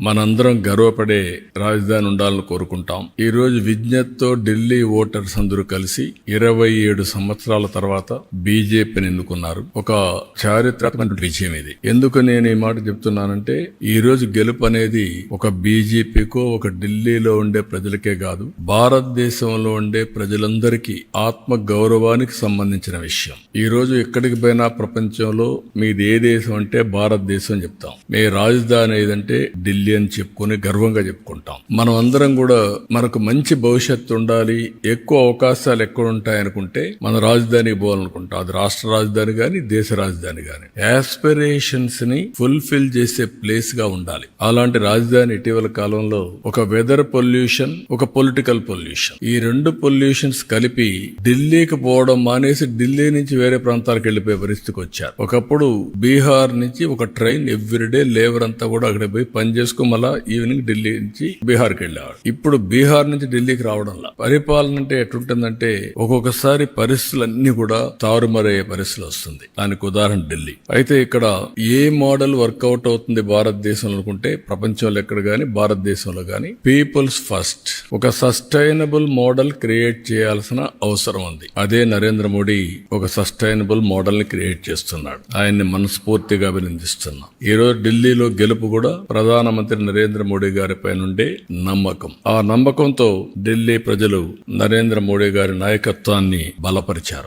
మనందరం గర్వపడే రాజధాని ఉండాలని కోరుకుంటాం. ఈరోజు విజ్ఞత్తో విజ్ఞతతో ఢిల్లీ ఓటర్స్ అందరూ కలిసి ఇరవై ఏడు సంవత్సరాల తర్వాత బీజేపీని ఎన్నుకున్నారు. ఒక చారిత్రాత్మక విజయం ఇది. ఎందుకు నేను ఈ మాట చెప్తున్నానంటే ఈ రోజు గెలుపు అనేది ఒక బీజేపీకో ఒక ఢిల్లీలో ఉండే ప్రజలకే కాదు భారతదేశంలో ఉండే ప్రజలందరికీ ఆత్మ గౌరవానికి సంబంధించిన విషయం. ఈ రోజు ఎక్కడికి పోయినా ప్రపంచంలో మీది ఏ దేశం అంటే భారతదేశం చెప్తాం. మీ రాజధాని ఏదంటే ఢిల్లీ. అని చెప్పుకొని గర్వంగా చెప్పుకుంటాం. మనం అందరం కూడా మనకు మంచి భవిష్యత్తు ఉండాలి ఎక్కువ అవకాశాలు ఎక్కడ ఉంటాయి అనుకుంటే మన రాజధానికి పోవాలనుకుంటాం. అది రాష్ట్ర రాజధాని కానీ దేశ రాజధాని కానీ యాస్పిరేషన్స్ని ఫుల్ఫిల్ చేసే ప్లేస్గా ఉండాలి. అలాంటి రాజధాని ఇటీవల కాలంలో ఒక వెదర్ పొల్యూషన్ ఒక పొలిటికల్ పొల్యూషన్ ఈ రెండు పొల్యూషన్స్ కలిపి ఢిల్లీకి పోవడం మానేసి ఢిల్లీ నుంచి వేరే ప్రాంతాలకు వెళ్ళిపోయే పరిస్థితికి వచ్చారు. ఒకప్పుడు బీహార్ నుంచి ఒక ట్రైన్ ఎవ్రీడే లేబర్ అంతా కూడా అక్కడ పోయి పని చేసుకుని మళ్ళా ఈవినింగ్ ఢిల్లీ నుంచి బీహార్కి వెళ్ళేవాడు. ఇప్పుడు బీహార్ నుంచి ఢిల్లీకి రావడంలా పరిపాలన అంటే ఎటుంటుందంటే ఒక్కొక్కసారి పరిస్థితులన్నీ కూడా తారుమారయ్యే పరిస్థితులు వస్తుంది. దానికి ఉదాహరణ ఢిల్లీ. అయితే ఇక్కడ ఏ మోడల్ వర్కౌట్ అవుతుంది భారతదేశంలో అనుకుంటే ప్రపంచంలో ఎక్కడ గాని భారతదేశంలో గాని పీపుల్స్ ఫస్ట్. ఒక సస్టైనబుల్ మోడల్ క్రియేట్ చేయాల్సిన అవసరం ఉంది. అదే నరేంద్ర మోడీ ఒక సస్టైనబుల్ మోడల్ని క్రియేట్ చేస్తున్నాడు. ఆయన్ని మనస్ఫూర్తిగా అభినందిస్తున్నాం. ఈ రోజు ఢిల్లీలో గెలుపు కూడా ప్రధానమంత్రి నరేంద్ర మోడీ గారి పైనుండే నమ్మకం. ఆ నమ్మకంతో ఢిల్లీ ప్రజలు నరేంద్ర మోడీ గారి నాయకత్వాన్ని బలపరిచారు.